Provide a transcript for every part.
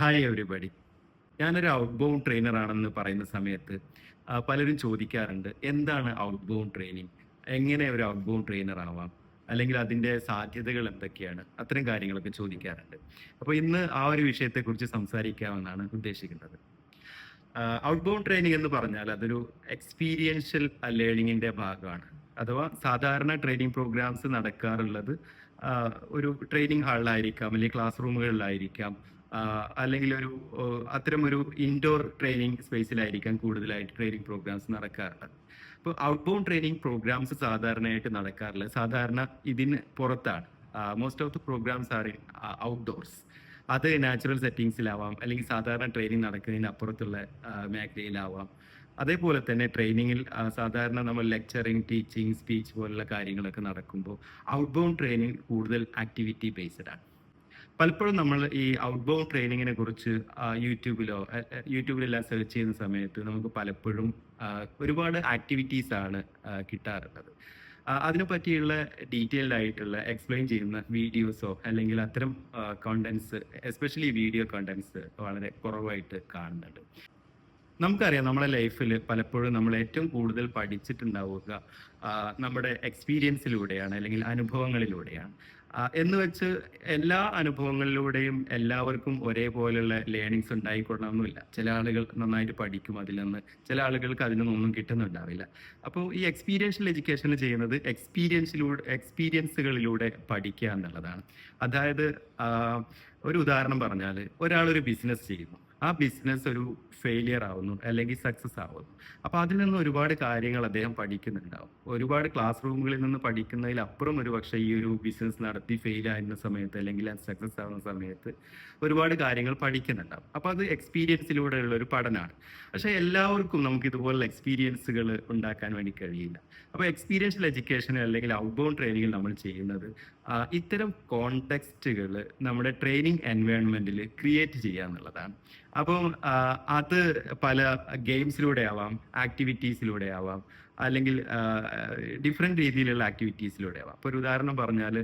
Hi everybody ഞാനൊരു outbound trainer ആണെന്ന് പറയുന്ന സമയത്ത് പലരും ചോദിക്കാറുണ്ട് എന്താണ് ഔട്ട് ബൗണ്ട് ട്രെയിനിങ് എങ്ങനെ ഒരു ഔട്ട് ട്രെയിനർ ആവാം? അല്ലെങ്കിൽ അതിന്റെ സാധ്യതകൾ എന്തൊക്കെയാണ്? അത്തരം കാര്യങ്ങളൊക്കെ ചോദിക്കാറുണ്ട്. അപ്പോൾ ഇന്ന് ആ ഒരു വിഷയത്തെക്കുറിച്ച് സംസാരിക്കാമെന്നാണ് ഉദ്ദേശിക്കുന്നത്. ഔട്ട് ബൗണ്ട് ട്രെയിനിങ് എന്ന് പറഞ്ഞാൽ അതൊരു എക്സ്പീരിയൻഷ്യൽ ലേണിങ്ങിന്റെ ഭാഗമാണ്. അഥവാ സാധാരണ ട്രെയിനിങ് പ്രോഗ്രാംസ് നടക്കാറുള്ളത് ഒരു ട്രെയിനിങ് ഹാളിലായിരിക്കാം അല്ലെങ്കിൽ ക്ലാസ് റൂമുകളിലായിരിക്കാം അല്ലെങ്കിൽ ഒരു അത്തരം ഒരു ഇൻഡോർ ട്രെയിനിങ് സ്പേസിലായിരിക്കാം കൂടുതലായിട്ട് ട്രെയിനിങ് പ്രോഗ്രാംസ് നടക്കാറുള്ളത്. അപ്പോൾ ഔട്ട് ബൗണ്ട് ട്രെയിനിങ് പ്രോഗ്രാംസ് സാധാരണയായിട്ട് നടക്കാറുള്ളത്. സാധാരണ ഇതിന് പുറത്താണ്. Most of the programmes are in outdoors അത് നാച്ചുറൽ സെറ്റിങ്സിലാവാം അല്ലെങ്കിൽ സാധാരണ ട്രെയിനിങ് നടക്കുന്നതിന് അപ്പുറത്തുള്ള മേഖലയിലാവാം. അതേപോലെ തന്നെ ട്രെയിനിങ്ങിൽ സാധാരണ നമ്മൾ ലെക്ചറിങ് ടീച്ചിങ് സ്പീച്ച് പോലുള്ള കാര്യങ്ങളൊക്കെ നടക്കുമ്പോൾ ഔട്ട്ബൗണ്ട് ട്രെയിനിങ് കൂടുതൽ ആക്ടിവിറ്റി ബേസ്ഡ് ആണ്. പലപ്പോഴും നമ്മൾ ഈ ഔട്ട് ബൗണ്ട് ട്രെയിനിങ്ങിനെ കുറിച്ച് യൂട്യൂബിലോ യൂട്യൂബിലെല്ലാം സെർച്ച് ചെയ്യുന്ന സമയത്ത് നമുക്ക് പലപ്പോഴും ഒരുപാട് ആക്ടിവിറ്റീസ് ആണ് കിട്ടാറുള്ളത്. അതിനെ പറ്റിയുള്ള ഡീറ്റെയിൽഡ് ആയിട്ടുള്ള എക്സ്പ്ലെയിൻ ചെയ്യുന്ന വീഡിയോസോ അല്ലെങ്കിൽ അത്തരം കോണ്ടന്റ്സ് എസ്പെഷ്യലി വീഡിയോ കോണ്ടന്റ്സ് വളരെ കുറവായിട്ട് കാണുന്നുണ്ട്. നമുക്കറിയാം നമ്മുടെ ലൈഫിൽ പലപ്പോഴും നമ്മൾ ഏറ്റവും കൂടുതൽ പഠിച്ചിട്ടുണ്ടാവുക നമ്മുടെ എക്സ്പീരിയൻസിലൂടെയാണ് അല്ലെങ്കിൽ അനുഭവങ്ങളിലൂടെയാണ്. എന്ന് വെച്ച് എല്ലാ അനുഭവങ്ങളിലൂടെയും എല്ലാവർക്കും ഒരേപോലെയുള്ള ലേണിങ്സ് ഉണ്ടായിക്കൊള്ളണമെന്നില്ല. ചില ആളുകൾ നന്നായിട്ട് പഠിക്കും അതിൽ നിന്ന്. ചില ആളുകൾക്ക് അതിൽ നിന്നൊന്നും കിട്ടുന്നുണ്ടാവില്ല. അപ്പോൾ ഈ എക്സ്പീരിയൻഷ്യൽ എഡ്യൂക്കേഷൻ ചെയ്യുന്നത് എക്സ്പീരിയൻസിലൂടെ എക്സ്പീരിയൻസുകളിലൂടെ പഠിക്കുക എന്നുള്ളതാണ്. അതായത് ഒരു ഉദാഹരണം പറഞ്ഞാൽ ഒരാൾ ഒരു ബിസിനസ് ചെയ്യുന്നു. ആ ബിസിനസ് ഒരു ഫെയിലിയർ ആവുന്നു അല്ലെങ്കിൽ സക്സസ് ആവുന്നു. അപ്പൊ അതിൽ നിന്ന് ഒരുപാട് കാര്യങ്ങൾ അദ്ദേഹം പഠിക്കുന്നുണ്ടാവും. ഒരുപാട് ക്ലാസ് റൂമുകളിൽ നിന്ന് പഠിക്കുന്നതിൽ അപ്പുറം ഒരു പക്ഷേ ഈ ഒരു ബിസിനസ് നടത്തി ഫെയിൽ ആയിരുന്ന സമയത്ത് അല്ലെങ്കിൽ സക്സസ് ആവുന്ന സമയത്ത് ഒരുപാട് കാര്യങ്ങൾ പഠിക്കുന്നുണ്ടാവും. അപ്പൊ അത് എക്സ്പീരിയൻസിലൂടെയുള്ള ഒരു പഠനമാണ്. പക്ഷെ എല്ലാവർക്കും നമുക്ക് ഇതുപോലുള്ള എക്സ്പീരിയൻസുകൾ ഉണ്ടാക്കാൻ വേണ്ടി കഴിയില്ല. അപ്പോൾ എക്സ്പീരിയൻഷ്യൽ എഡ്യൂക്കേഷൻ അല്ലെങ്കിൽ ഔട്ട്ബൗണ്ട് ട്രെയിനിങ്ങിൽ നമ്മൾ ചെയ്യുന്നത് ഇത്തരം കോണ്ടെക്സ്റ്റുകൾ നമ്മുടെ ട്രെയിനിങ് എൻവയോൺമെന്റിൽ ക്രിയേറ്റ് ചെയ്യുക എന്നുള്ളതാണ്. അപ്പം അത് പല ഗെയിംസിലൂടെ ആവാം ആക്ടിവിറ്റീസിലൂടെ ആവാം അല്ലെങ്കിൽ ഡിഫറെന്റ് രീതിയിലുള്ള ആക്ടിവിറ്റീസിലൂടെ ആവാം അപ്പോൾ ഒരു ഉദാഹരണം പറഞ്ഞാൽ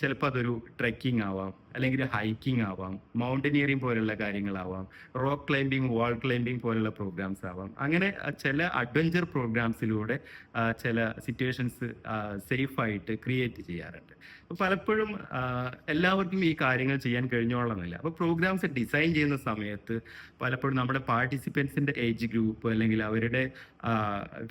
ചിലപ്പോൾ അതൊരു ട്രെക്കിംഗ് ആവാം അല്ലെങ്കിൽ ഹൈക്കിംഗ് ആവാം മൗണ്ടനിയറിംഗ് പോലുള്ള കാര്യങ്ങളാവാം റോക്ക് ക്ലൈമ്പിംഗ് വാൾ ക്ലൈമ്പിംഗ് പോലുള്ള പ്രോഗ്രാംസ് ആവാം. അങ്ങനെ ചില അഡ്വഞ്ചർ പ്രോഗ്രാംസിലൂടെ ചില സിറ്റുവേഷൻസ് സേഫായിട്ട് ക്രിയേറ്റ് ചെയ്യാറുണ്ട്. പലപ്പോഴും എല്ലാവർക്കും ഈ കാര്യങ്ങൾ ചെയ്യാൻ കഴിഞ്ഞോളന്നില്ല. അപ്പോൾ പ്രോഗ്രാംസ് ഡിസൈൻ ചെയ്യുന്ന സമയത്ത് പലപ്പോഴും നമ്മുടെ പാർട്ടിസിപ്പൻസിന്റെ ഏജ് ഗ്രൂപ്പ് അല്ലെങ്കിൽ അവരുടെ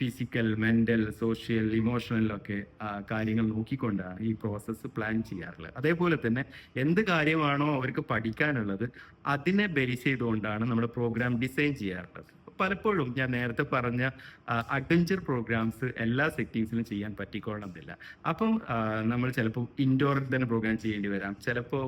ഫിസിക്കൽ മെന്റൽ സോഷ്യൽ ഇമോഷണലൊക്കെ കാര്യങ്ങൾ നോക്കിക്കൊണ്ടാണ് ഈ പ്രോസസ്സ് പ്ലാൻ ചെയ്യാറുള്ളത്. അതേപോലെ തന്നെ എന്ത് കാര്യമാണോ അവർക്ക് പഠിക്കാനുള്ളത് അതിനെ ബേസ് ചെയ്തുകൊണ്ടാണ് നമ്മുടെ പ്രോഗ്രാം ഡിസൈൻ ചെയ്യാറുള്ളത്. പലപ്പോഴും ഞാൻ നേരത്തെ പറഞ്ഞ അഡ്വഞ്ചർ പ്രോഗ്രാംസ് എല്ലാ സെറ്റിങ്സിലും ചെയ്യാൻ പറ്റിക്കൊള്ളുന്നില്ല അപ്പം നമ്മൾ ചിലപ്പോൾ ഇൻഡോറിൽ തന്നെ പ്രോഗ്രാം ചെയ്യേണ്ടി വരാം. ചിലപ്പോൾ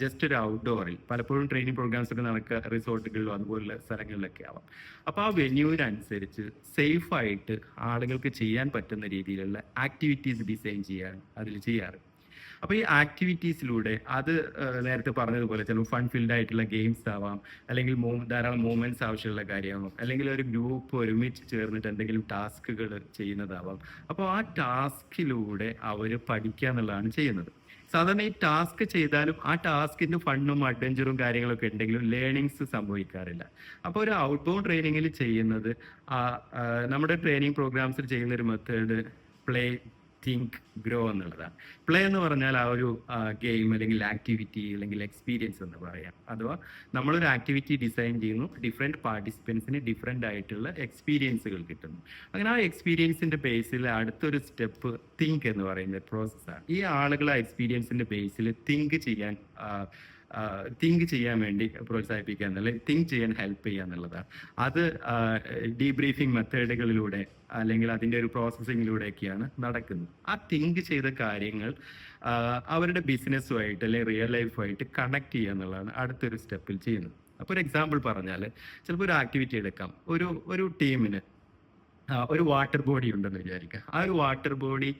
ജസ്റ്റ് ഒരു ഔട്ട്ഡോറിൽ പലപ്പോഴും ട്രെയിനിങ് പ്രോഗ്രാംസ് ഒക്കെ നടക്കുക റിസോർട്ടുകളിലോ അതുപോലുള്ള സ്ഥലങ്ങളിലൊക്കെ ആവാം. അപ്പോൾ ആ വെന്യൂവിനനുസരിച്ച് സേഫായിട്ട് ആളുകൾക്ക് ചെയ്യാൻ പറ്റുന്ന രീതിയിലുള്ള ആക്ടിവിറ്റീസ് ഡിസൈൻ ചെയ്യാൻ അതിൽ ചെയ്യാറ്. അപ്പോൾ ഈ ആക്ടിവിറ്റീസിലൂടെ അത് നേരത്തെ പറഞ്ഞതുപോലെ ചിലപ്പോൾ ഫൺ ഫിൽഡ് ആയിട്ടുള്ള ഗെയിംസ് ആവാം. അല്ലെങ്കിൽ ധാരാളം മൂവ്മെന്റ്സ് ആവശ്യമുള്ള കാര്യമാവാം. അല്ലെങ്കിൽ ഒരു ഗ്രൂപ്പ് ഒരുമിച്ച് ചേർന്നിട്ട് എന്തെങ്കിലും ടാസ്കുകൾ ചെയ്യുന്നതാവാം. അപ്പോൾ ആ ടാസ്കിലൂടെ അവർ പഠിക്കുക എന്നുള്ളതാണ് ചെയ്യുന്നത്. സാധാരണ ഈ ടാസ്ക് ചെയ്താലും ആ ടാസ്കിന്റെ ഫണ്ണും അഡ്വഞ്ചറും കാര്യങ്ങളൊക്കെ ഉണ്ടെങ്കിലും ലേണിങ്സ് സംഭവിക്കാറില്ല. അപ്പോൾ ഒരു ഔട്ട് ബോൺ ട്രെയിനിങ്ങിൽ ചെയ്യുന്നത് നമ്മുടെ ട്രെയിനിങ് പ്രോഗ്രാംസിൽ ചെയ്യുന്ന ഒരു മെത്തേഡ് പ്ലേ തിങ്ക് ഗ്രോ എന്നുള്ളതാണ്. പ്ലേ എന്ന് പറഞ്ഞാൽ ആ ഒരു ഗെയിം അല്ലെങ്കിൽ ആക്ടിവിറ്റി അല്ലെങ്കിൽ എക്സ്പീരിയൻസ് എന്ന് പറയാം. അഥവാ നമ്മളൊരു ആക്ടിവിറ്റി ഡിസൈൻ ചെയ്യുന്നു ഡിഫറെന്റ് പാർട്ടിസിപ്പൻസിന് ഡിഫറെന്റ് ആയിട്ടുള്ള എക്സ്പീരിയൻസുകൾ കിട്ടുന്നു. അങ്ങനെ ആ എക്സ്പീരിയൻസിന്റെ ബേസിൽ അടുത്തൊരു സ്റ്റെപ്പ് തിങ്ക് എന്ന് പറയുന്ന പ്രോസസ്സാണ് ഈ ആളുകൾ ആ എക്സ്പീരിയൻസിന്റെ ബേസിൽ തിങ്ക് ചെയ്യാൻ തിങ്ക് ചെയ്യാൻ വേണ്ടി പ്രോത്സാഹിപ്പിക്കുക എന്നുള്ളത് തിങ്ക് ചെയ്യാൻ ഹെൽപ്പ് ചെയ്യുക എന്നുള്ളതാണ്. അത് ഡീബ്രീഫിംഗ് മെത്തേഡുകളിലൂടെ അല്ലെങ്കിൽ അതിന്റെ ഒരു പ്രോസസ്സിങ്ങിലൂടെയൊക്കെയാണ് നടക്കുന്നത്. ആ തിങ്ക് ചെയ്ത കാര്യങ്ങൾ അവരുടെ ബിസിനസ്സുമായിട്ട് അല്ലെങ്കിൽ റിയൽ ലൈഫുമായിട്ട് കണക്ട് ചെയ്യുക എന്നുള്ളതാണ് അടുത്തൊരു സ്റ്റെപ്പിൽ ചെയ്യുന്നത്. അപ്പോൾ ഒരു എക്സാമ്പിൾ പറഞ്ഞാൽ ചിലപ്പോൾ ഒരു ആക്ടിവിറ്റി എടുക്കാം. ഒരു ഒരു ടീമിന് ഒരു വാട്ടർ ബോഡി ഉണ്ടെന്ന് വിചാരിക്കുക. ആ ഒരു വാട്ടർ ബോഡി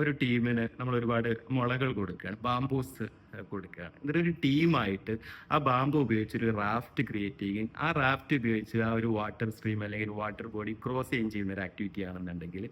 ഒരു ടീമിന് നമ്മൾ ഒരുപാട് മുളകൾ കൊടുക്കുകയാണ്. ബാംബൂസ് കൊടുക്കുകയാണ് എന്നിട്ട് ഒരു ടീമായിട്ട് ആ ബാമ്പ് ഉപയോഗിച്ച് ഒരു റാഫ്റ്റ് ക്രിയേറ്റ് ചെയ്യുകയും ആ റാഫ്റ്റ് ഉപയോഗിച്ച് ആ ഒരു വാട്ടർ സ്ട്രീം അല്ലെങ്കിൽ വാട്ടർ ബോഡി ക്രോസ് ചെയ്യുകയും ചെയ്യുന്ന ഒരു ആക്ടിവിറ്റി ആണെന്നുണ്ടെങ്കിൽ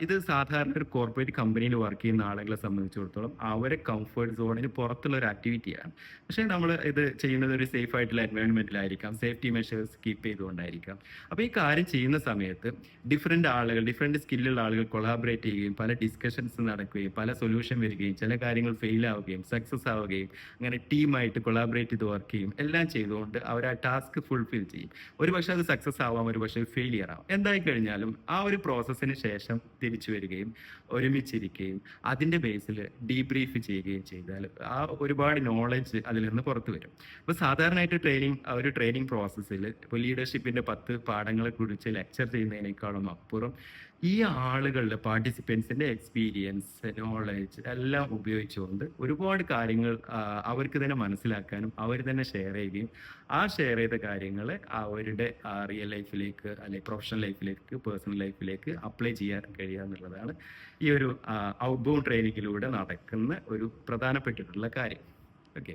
ഇത് സാധാരണ ഒരു കോർപ്പറേറ്റ് കമ്പനിയിൽ വർക്ക് ചെയ്യുന്ന ആളുകളെ സംബന്ധിച്ചിടത്തോളം അവരെ കംഫർട്ട് സോണിന് പുറത്തുള്ള ഒരു ആക്ടിവിറ്റിയാണ് പക്ഷേ നമ്മൾ ഇത് ചെയ്യുന്നത് ഒരു സേഫ് ആയിട്ടുള്ള എൻവയോൺമെന്റിലായിരിക്കാം സേഫ്റ്റി മെഷേഴ്സ് കീപ്പ് ചെയ്തുകൊണ്ടായിരിക്കാം. അപ്പോൾ ഈ കാര്യം ചെയ്യുന്ന സമയത്ത് ഡിഫറെന്റ് ആളുകൾ ഡിഫറെന്റ് സ്കില്ലുള്ള ആളുകൾ കൊളാബറേറ്റ് ചെയ്യുകയും പല ഡിസ്കഷൻസ് നടക്കുകയും പല സൊല്യൂഷൻ വരികയും ചില കാര്യങ്ങൾ ഫെയിൽ ആവുകയും സക്സസ് ആവുകയും അങ്ങനെ ടീമായിട്ട് കൊളാബറേറ്റ് ചെയ്ത് വർക്ക് ചെയ്യും. എല്ലാം ചെയ്തുകൊണ്ട് അവർ ആ ടാസ്ക് ഫുൾഫിൽ ചെയ്യും. ഒരു പക്ഷേ അത് സക്സസ് ആവാം ഒരു പക്ഷേ ഫെയിലിയർ ആവാം. എന്തായി കഴിഞ്ഞാലും ആ ഒരു പ്രോസസ്സിന് ശേഷം തിരിച്ചു വരികയും ഒരുമിച്ചിരിക്കുകയും അതിന്റെ ബേസിൽ ഡീബ്രീഫ് ചെയ്യുകയും ചെയ്താൽ ആ ഒരുപാട് നോളജ് അതിൽ നിന്ന് പുറത്തു വരും. അപ്പോൾ സാധാരണയായിട്ട് ട്രെയിനിങ് ഒരു ട്രെയിനിങ് പ്രോസസ്സിൽ ഇപ്പോൾ ലീഡർഷിപ്പിന്റെ പത്ത് പാഠങ്ങളെ കുറിച്ച് ലെക്ചർ ചെയ്യുന്നതിനേക്കാളും അപ്പുറം ഈ ആളുകളുടെ പാർട്ടിസിപ്പൻസിന്റെ എക്സ്പീരിയൻസ് നോളജ് എല്ലാം ഉപയോഗിച്ചുകൊണ്ട് ഒരുപാട് കാര്യങ്ങൾ അവർക്ക് തന്നെ മനസ്സിലാക്കാനും അവർ തന്നെ ഷെയർ ചെയ്യുകയും ആ ഷെയർ ചെയ്ത കാര്യങ്ങൾ അവരുടെ റിയൽ ലൈഫിലേക്ക് അല്ലെങ്കിൽ പ്രൊഫഷണൽ ലൈഫിലേക്ക് പേഴ്സണൽ ലൈഫിലേക്ക് അപ്ലൈ ചെയ്യാൻ കഴിയുക എന്നുള്ളതാണ് ഈ ഒരു ഔട്ട്ബൗണ്ട് ട്രെയിനിങ്ങിലൂടെ നടക്കുന്ന ഒരു പ്രധാനപ്പെട്ടിട്ടുള്ള കാര്യം. ഓക്കെ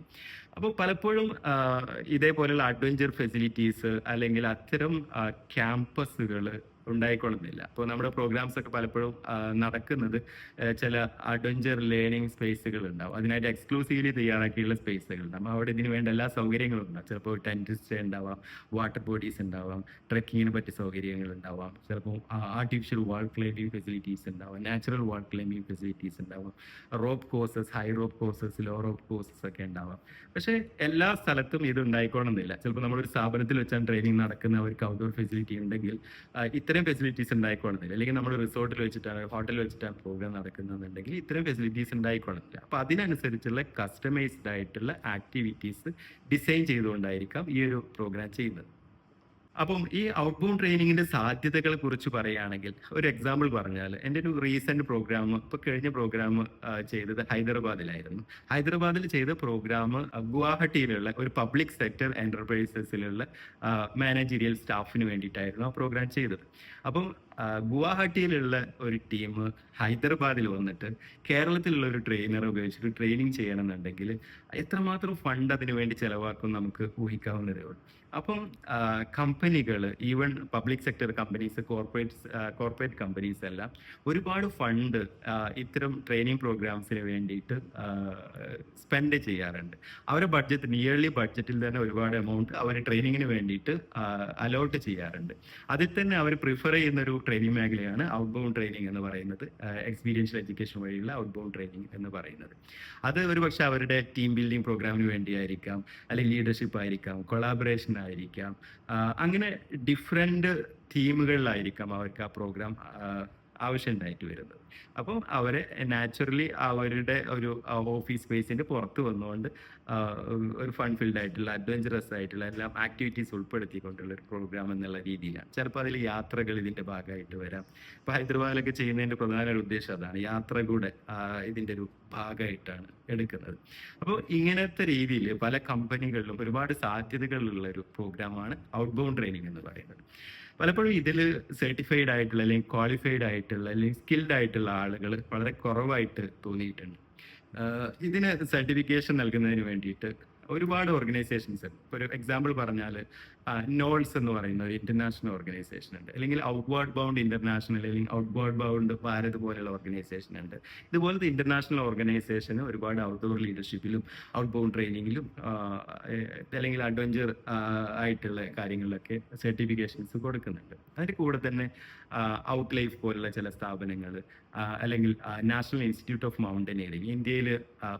അപ്പോൾ പലപ്പോഴും ഇതേപോലെയുള്ള അഡ്വഞ്ചർ ഫെസിലിറ്റീസ് അല്ലെങ്കിൽ അത്തരം ക്യാമ്പസുകൾ ഉണ്ടായിക്കൊള്ളുന്നില്ല. അപ്പോൾ നമ്മുടെ പ്രോഗ്രാംസ് ഒക്കെ പലപ്പോഴും നടക്കുന്നത് ചില അഡ്വഞ്ചർ ലേണിംഗ് സ്പേസുകൾ ഉണ്ടാവും. അതിനായിട്ട് എക്സ്ക്ലൂസീവ്ലി തയ്യാറാക്കിയുള്ള സ്പേസുകൾ ഉണ്ടാവും. അവിടെ ഇതിന് വേണ്ട എല്ലാ സൗകര്യങ്ങളും ഉണ്ടാവും. ചിലപ്പോൾ ടെന്റ് സ്റ്റേ ഉണ്ടാവാം വാട്ടർ ബോഡീസ് ഉണ്ടാവാം ട്രക്കിങ്ങിന് പറ്റിയ സൗകര്യങ്ങൾ ഉണ്ടാവാം. ചിലപ്പോൾ ആർട്ടിഫിഷ്യൽ വാൾ ക്ലൈമ്പിംഗ് ഫെസിലിറ്റീസ് ഉണ്ടാവാം നാച്ചുറൽ വാൾ ക്ലൈമ്പിംഗ് ഫെസിലിറ്റീസ് ഉണ്ടാവാം. Rope courses high rope courses low rope courses ഒക്കെ ഉണ്ടാവാം. പക്ഷേ എല്ലാ സ്ഥലത്തും ഇത് ഉണ്ടായിക്കോണമെന്നില്ല ചിലപ്പോൾ നമ്മളൊരു സ്ഥാപനത്തിൽ വെച്ചാണ് ട്രെയിനിങ് നടക്കുന്ന ഒരു ഔട്ട്ഡോർ ഫെസിലിറ്റി ഉണ്ടെങ്കിൽ ആ, ഇത്തരം ഫെസിലിറ്റീസ് ഉണ്ടായിക്കോണമെന്നില്ല അല്ലെങ്കിൽ നമ്മൾ റിസോർട്ടിൽ വെച്ചിട്ടാണ് ഹോട്ടലിൽ വെച്ചിട്ടാണ് പ്രോഗ്രാം നടക്കുന്നതെന്നുണ്ടെങ്കിൽ ഇത്തരം ഫെസിലിറ്റീസ് ഉണ്ടായിക്കോണമെന്നില്ല അപ്പോൾ അതിനനുസരിച്ചുള്ള കസ്റ്റമൈസ്ഡ് ആയിട്ടുള്ള ആക്ടിവിറ്റീസ് ഡിസൈൻ ചെയ്തുകൊണ്ടായിരിക്കാം ഈ ഒരു പ്രോഗ്രാം ചെയ്യുന്നത്. അപ്പം ഈ ഔട്ട് ബൗണ്ട് ട്രെയിനിങ്ങിന്റെ സാധ്യതകളെ കുറിച്ച് പറയുകയാണെങ്കിൽ ഒരു എക്സാമ്പിൾ പറഞ്ഞാൽ എന്റെ ഒരു റീസെന്റ് പ്രോഗ്രാം ഇപ്പൊ കഴിഞ്ഞ പ്രോഗ്രാം ചെയ്തത് ഹൈദരാബാദിലായിരുന്നു. ഹൈദരാബാദിൽ ചെയ്ത പ്രോഗ്രാം ഗുവാഹട്ടിയിലുള്ള ഒരു പബ്ലിക് സെക്ടർ എന്റർപ്രൈസസിലുള്ള മാനേജീരിയൽ സ്റ്റാഫിന് വേണ്ടിയിട്ടായിരുന്നു ആ പ്രോഗ്രാം ചെയ്തത്. അപ്പം ഗുവാഹട്ടിയിലുള്ള ഒരു ടീം ഹൈദരാബാദിൽ വന്നിട്ട് കേരളത്തിലുള്ള ഒരു ട്രെയിനറെ ഉപയോഗിച്ചിട്ട് ട്രെയിനിങ് ചെയ്യണമെന്നുണ്ടെങ്കിൽ എത്രമാത്രം ഫണ്ട് അതിനു വേണ്ടി ചെലവാക്കും നമുക്ക് ഊഹിക്കാവുന്നതേ ഉള്ളൂ. അപ്പം കമ്പനികൾ even public sector companies corporate corporate companies എല്ലാം ഒരുപാട് ഫണ്ട് ഇത്തരം ട്രെയിനിങ് പ്രോഗ്രാംസിന് വേണ്ടിയിട്ട് സ്പെൻഡ് ചെയ്യാറുണ്ട്. അവരുടെ ബഡ്ജറ്റ് നിയർലി ബഡ്ജറ്റിൽ തന്നെ ഒരുപാട് എമൗണ്ട് അവർ ട്രെയിനിങ്ങിന് വേണ്ടിയിട്ട് അലോട്ട് ചെയ്യാറുണ്ട്. അതിൽ തന്നെ അവർ പ്രിഫർ ചെയ്യുന്ന ഒരു ട്രെയിനിങ് മേഖലയാണ് ഔട്ട് ബൗണ്ട് ട്രെയിനിങ് എന്ന് പറയുന്നത് എക്സ്പീരിയൻഷ്യൽ എഡ്യൂക്കേഷൻ വഴിയുള്ള ഔട്ട് ബൗണ്ട് ട്രെയിനിങ് എന്ന് പറയുന്നത്. അത് ഒരുപക്ഷെ അവരുടെ ടീം ബിൽഡിംഗ് പ്രോഗ്രാമിന് വേണ്ടിയായിരിക്കാം അല്ലെങ്കിൽ ലീഡർഷിപ്പ് ആയിരിക്കാം കൊളാബറേഷൻ ആയിരിക്കാം. അങ്ങനെ ഡിഫറെന്റ് തീമുകളിലായിരിക്കാം അവർക്ക് ആ പ്രോഗ്രാം ആവശ്യമുണ്ടായിട്ട് വരുന്നത്. അപ്പം അവരെ നാച്ചുറലി അവരുടെ ഒരു ഓഫീസ് സ്പേസിന്റെ പുറത്ത് വന്നുകൊണ്ട് ഒരു ഫൺ ഫീൽഡ് ആയിട്ടുള്ള അഡ്വഞ്ചറസ് ആയിട്ടുള്ള എല്ലാം ആക്ടിവിറ്റീസ് ഉൾപ്പെടുത്തിക്കൊണ്ടുള്ള ഒരു പ്രോഗ്രാം എന്നുള്ള രീതിയിലാണ്. ചിലപ്പോൾ അതിൽ യാത്രകൾ ഇതിന്റെ ഭാഗമായിട്ട് വരാം. ഇപ്പൊ ഹൈദരാബാദിലൊക്കെ ചെയ്യുന്നതിന്റെ പ്രധാന ഒരു ഉദ്ദേശം അതാണ്. യാത്ര കൂടെ ഇതിന്റെ ഒരു ഭാഗമായിട്ടാണ് എടുക്കുന്നത്. അപ്പോൾ ഇങ്ങനത്തെ രീതിയിൽ പല കമ്പനികളിലും ഒരുപാട് സാധ്യതകളുള്ള ഒരു പ്രോഗ്രാമാണ് ഔട്ട്ബൗണ്ട് ട്രെയിനിങ് എന്ന് പറയുന്നത്. പലപ്പോഴും ഇതിൽ സർട്ടിഫൈഡ് ആയിട്ടുള്ള അല്ലെങ്കിൽ ക്വാളിഫൈഡ് ആയിട്ടുള്ള അല്ലെങ്കിൽ സ്കിൽഡ് ആയിട്ടുള്ള ആളുകൾ വളരെ കുറവായിട്ട് തോന്നിയിട്ടുണ്ട്. ഇതിന് സർട്ടിഫിക്കേഷൻ നൽകുന്നതിന് വേണ്ടിയിട്ട് ഒരുപാട് ഓർഗനൈസേഷൻസ് ഉണ്ട്. ഒരു എക്സാമ്പിൾ പറഞ്ഞാൽ നോൾസ് എന്ന് പറയുന്ന ഒരു ഇന്റർനാഷണൽ ഓർഗനൈസേഷൻ ഉണ്ട്. അല്ലെങ്കിൽ ഔട്ട്വേർഡ് ബൗണ്ട് ഇന്റർനാഷണൽ അല്ലെങ്കിൽ ഔട്ട്വേർഡ് ബൗണ്ട് ഭാരത് പോലെയുള്ള ഓർഗനൈസേഷൻ ഉണ്ട്. ഇതുപോലത്തെ ഇന്റർനാഷണൽ ഓർഗനൈസേഷൻ ഒരുപാട് ഔട്ട്ഡോർ ലീഡർഷിപ്പിലും ഔട്ട് ബൗണ്ട് ട്രെയിനിങ്ങിലും അല്ലെങ്കിൽ അഡ്വഞ്ചർ ആയിട്ടുള്ള കാര്യങ്ങളിലൊക്കെ സർട്ടിഫിക്കേഷൻസ് കൊടുക്കുന്നുണ്ട്. അതിന്റെ കൂടെ തന്നെ ഔട്ട് ലൈഫ് പോലുള്ള ചില സ്ഥാപനങ്ങൾ അല്ലെങ്കിൽ നാഷണൽ ഇൻസ്റ്റിറ്റ്യൂട്ട് ഓഫ് മൗണ്ടനിയറിംഗ് ഇന്ത്യയിൽ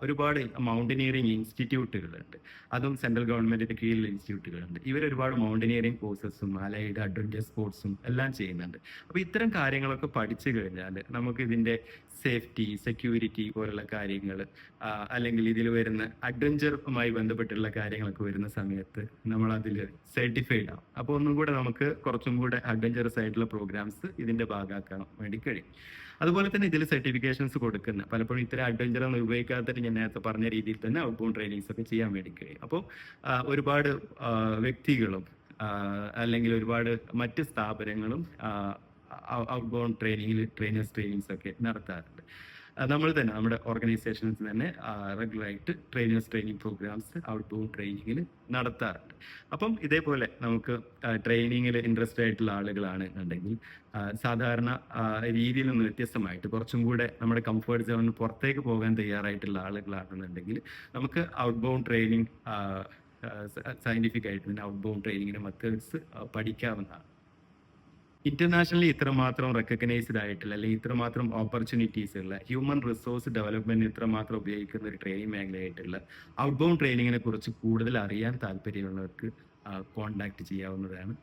ഒരുപാട് മൗണ്ടനിയറിംഗ് ഇൻസ്റ്റിറ്റ്യൂട്ടുകളുണ്ട് അതും സെൻട്രൽ ഗവൺമെന്റിന്റെ കീഴിലുള്ള ഇൻസ്റ്റിറ്റ്യൂട്ടുകളുണ്ട് ഇവർ ഒരുപാട് മൗണ്ടനിയറിംഗ് കോഴ്സസും അലൈഡ് അഡ്വഞ്ചർ സ്പോർട്സും എല്ലാം ചെയ്യുന്നുണ്ട്. അപ്പോൾ ഇത്തരം കാര്യങ്ങളൊക്കെ പഠിച്ചു കഴിഞ്ഞാൽ നമുക്ക് ഇതിന്റെ സേഫ്റ്റി സെക്യൂരിറ്റി പോലുള്ള കാര്യങ്ങൾ അല്ലെങ്കിൽ ഇതിൽ വരുന്ന അഡ്വഞ്ചറുമായി ബന്ധപ്പെട്ടുള്ള കാര്യങ്ങളൊക്കെ വരുന്ന സമയത്ത് നമ്മൾ അതിൽ സർട്ടിഫൈഡ് ആവും. അപ്പോൾ ഒന്നും കൂടെ നമുക്ക് കുറച്ചും കൂടെ അഡ്വഞ്ചറസ് ആയിട്ടുള്ള പ്രോഗ്രാംസ് ഇതിന്റെ ഭാഗമാക്കാൻ വേണ്ടി കഴിയും. അതുപോലെ തന്നെ ഇതിൽ സർട്ടിഫിക്കേഷൻസ് കൊടുക്കുന്ന പലപ്പോഴും ഇത്തരം അഡ്വഞ്ചർ ഒന്നും ഉപയോഗിക്കാത്ത ഞാൻ നേരത്തെ പറഞ്ഞ രീതിയിൽ തന്നെ ഔട്ട് ബൗണ്ട് ട്രെയിനിങ്സ് ഒക്കെ ചെയ്യാൻ വേണ്ടി കഴിയും. അപ്പോൾ ഒരുപാട് വ്യക്തികളും അല്ലെങ്കിൽ ഒരുപാട് മറ്റ് സ്ഥാപനങ്ങളും ഔട്ട് ബോൺ ട്രെയിനിങ്ങിൽ ട്രെയിനേഴ്സ് ട്രെയിനിങ്സ് ഒക്കെ നടത്താറുണ്ട്. നമ്മൾ തന്നെ നമ്മുടെ ഓർഗനൈസേഷൻസ് തന്നെ റെഗുലറായിട്ട് trainers training programmes out bound ട്രെയിനിങ്ങിൽ നടത്താറുണ്ട്. അപ്പം ഇതേപോലെ നമുക്ക് ട്രെയിനിങ്ങിൽ ഇൻട്രസ്റ്റഡ് ആയിട്ടുള്ള ആളുകളാണ് ഉണ്ടെങ്കിൽ സാധാരണ രീതിയിൽ നിന്ന് വ്യത്യസ്തമായിട്ട് കുറച്ചും കൂടെ നമ്മുടെ കംഫേർട്ട് സോണിന് പുറത്തേക്ക് പോകാൻ തയ്യാറായിട്ടുള്ള ആളുകളാണെന്നുണ്ടെങ്കിൽ നമുക്ക് ഔട്ട് ബോൺ ട്രെയിനിങ് സയന്റിഫിക് ആയിട്ട് തന്നെ ഔട്ട് ബൗണ്ട് ട്രെയിനിങ്ങിന്റെ മെത്തേഡ്സ് പഠിക്കാവുന്നതാണ്. ഇന്റർനാഷണലി ഇത്രമാത്രം റെക്കഗ്നൈസ്ഡ് ആയിട്ടുള്ള അല്ലെങ്കിൽ ഇത്രമാത്രം ഓപ്പർച്യൂണിറ്റീസ് ഉള്ള ഹ്യൂമൻ റിസോഴ്സ് ഡെവലപ്മെന്റ് ഇത്രമാത്രം ഉപയോഗിക്കുന്ന ഒരു ട്രെയിനിങ് മേഖലയായിട്ടുള്ള ഔട്ട് ബൗണ്ട് ട്രെയിനിങ്ങിനെ കുറിച്ച് കൂടുതൽ അറിയാൻ താല്പര്യമുള്ളവർക്ക് കോണ്ടാക്ട് ചെയ്യാവുന്നതാണ്.